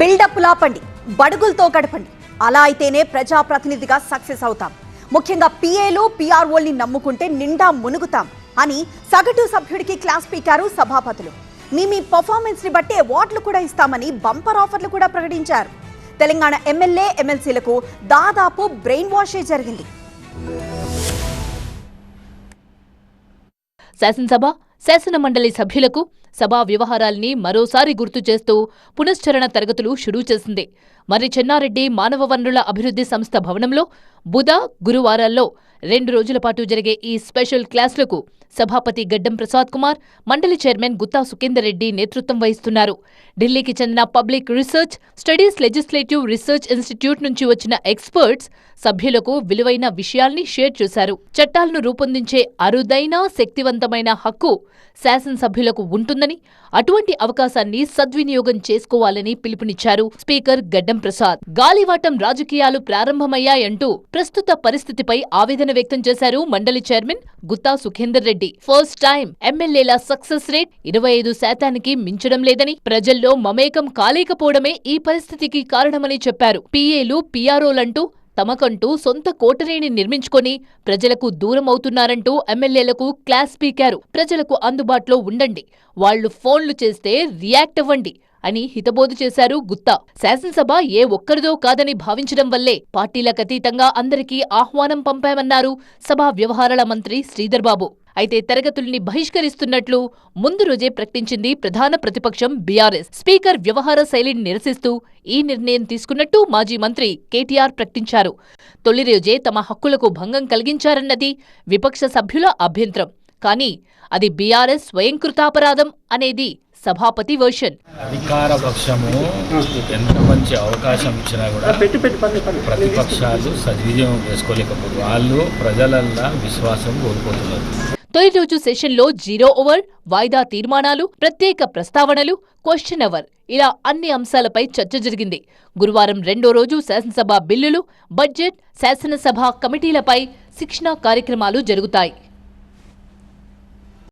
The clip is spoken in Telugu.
బిల్డప్ లాపండి బడుగులతో గడపండి. అలా అయితేనే ప్రజాప్రతినిధిగా సక్సెస్ అవుతాం. ముఖ్యంగా పిఏలు పిఆర్ఓల్ని నమ్ముకుంటే నిండా మునుగుతాం అని సగటు సభ్యుడికి క్లాస్ పీకారు సభాపతులు. మీ మీ పర్ఫార్మెన్స్ని బట్టి అవార్డులు కూడా ఇస్తామని బంపర్ ఆఫర్లు కూడా ప్రకటించారు. తెలంగాణ ఎమ్మెల్యే ఎమ్మెల్సీలకు దాదాపు బ్రెయిన్ వాషే జరిగింది. శాసనసభ శాసనమండలి సభ్యులకు సభా వ్యవహారాల్ని మరోసారి గుర్తు చేస్తూ పునశ్చరణ తరగతులు షురూ చేసింది. మరి చెన్నారెడ్డి మానవ వనరుల అభివృద్ధి సంస్థ భవనంలో బుధ గురువారాల్లో రెండు రోజుల పాటు జరిగే ఈ స్పెషల్ క్లాసులకు సభాపతి గడ్డం ప్రసాద్ కుమార్ మండలి చైర్మన్ గుత్తా సుఖేందర్ రెడ్డి నేతృత్వం వహిస్తున్నారు. ఢిల్లీకి చెందిన public research studies legislative research institute నుంచి వచ్చిన ఎక్స్పర్ట్స్ సభ్యులకు విలువైన విషయాల్ని షేర్ చేశారు. చట్టాలను రూపొందించే అరుదైన శక్తివంతమైన హక్కు శాసనసభ్యులకు ఉంటుందని అటువంటి అవకాశాన్ని సద్వినియోగం చేసుకోవాలని పిలుపునిచ్చారు స్పీకర్ గడ్డం గడ్డం ప్రసాద్. గాలివాటం రాజకీయాలు ప్రారంభమయ్యాయంటూ ప్రస్తుత పరిస్థితిపై ఆవేదన వ్యక్తం చేశారు మండలి chairman Gutha Sukhender Reddy. First time ఎమ్మెల్యేల సక్సెస్ రేట్ ఇరవై ఐదు శాతానికి మించడం లేదని ప్రజల్లో మమేకం కాలేకపోవడమే ఈ పరిస్థితికి కారణమని చెప్పారు. పీఏలు పీఆర్ఓలంటూ తమకంటూ సొంత కోటరీని నిర్మించుకొని ప్రజలకు దూరం అవుతున్నారంటూ ఎమ్మెల్యేలకు క్లాస్ పీకారు. ప్రజలకు అందుబాటులో ఉండండి. వాళ్ళు ఫోన్లు చేస్తే రియాక్ట్ అవ్వండి. అని హితబోధ చేశారు గుత్తా. శాసనసభ ఏ ఒక్కరిదో కాదని భావించడం వల్లే పార్టీలకు అతీతంగా అందరికీ ఆహ్వానం పంపామన్నారు సభా వ్యవహారాల మంత్రి శ్రీధర్బాబు అయితే తరగతుల్ని బహిష్కరిస్తున్నట్లు ముందు రోజే ప్రకటించింది ప్రధాన ప్రతిపక్షం బీఆర్ఎస్. స్పీకర్ వ్యవహార శైలిని నిరసిస్తూ ఈ నిర్ణయం తీసుకున్నట్టు మాజీ మంత్రి కేటీఆర్ ప్రకటించారు. తొలి రోజే తమ హక్కులకు భంగం కలిగించారన్నది విపక్ష సభ్యుల అభ్యంతరం. కానీ అది బీఆర్ఎస్ స్వయంకృతాపరాధం అనేది సభాపతి వర్షన్. అధికార పక్షము ఎంత మంచి అవకాశం ఇచ్చినా కూడా ప్రతిపక్షాలు సద్వినియోగం చేసుకోలేకపోతే వాళ్ళు ప్రజలల్లా విశ్వాసం కోల్పోతున్నారు. తొలి రోజు సెషన్లో జీరో ఓవర్ వాయిదా తీర్మానాలు ప్రత్యేక ప్రస్తావనలు క్వశ్చన్ అవర్. ఇలా అన్ని అంశాలపై చర్చ జరిగింది. గురువారం రెండో రోజు శాసనసభ బిల్లులు బడ్జెట్ శాసనసభ కమిటీలపై శిక్షణా కార్యక్రమాలు జరుగుతాయి.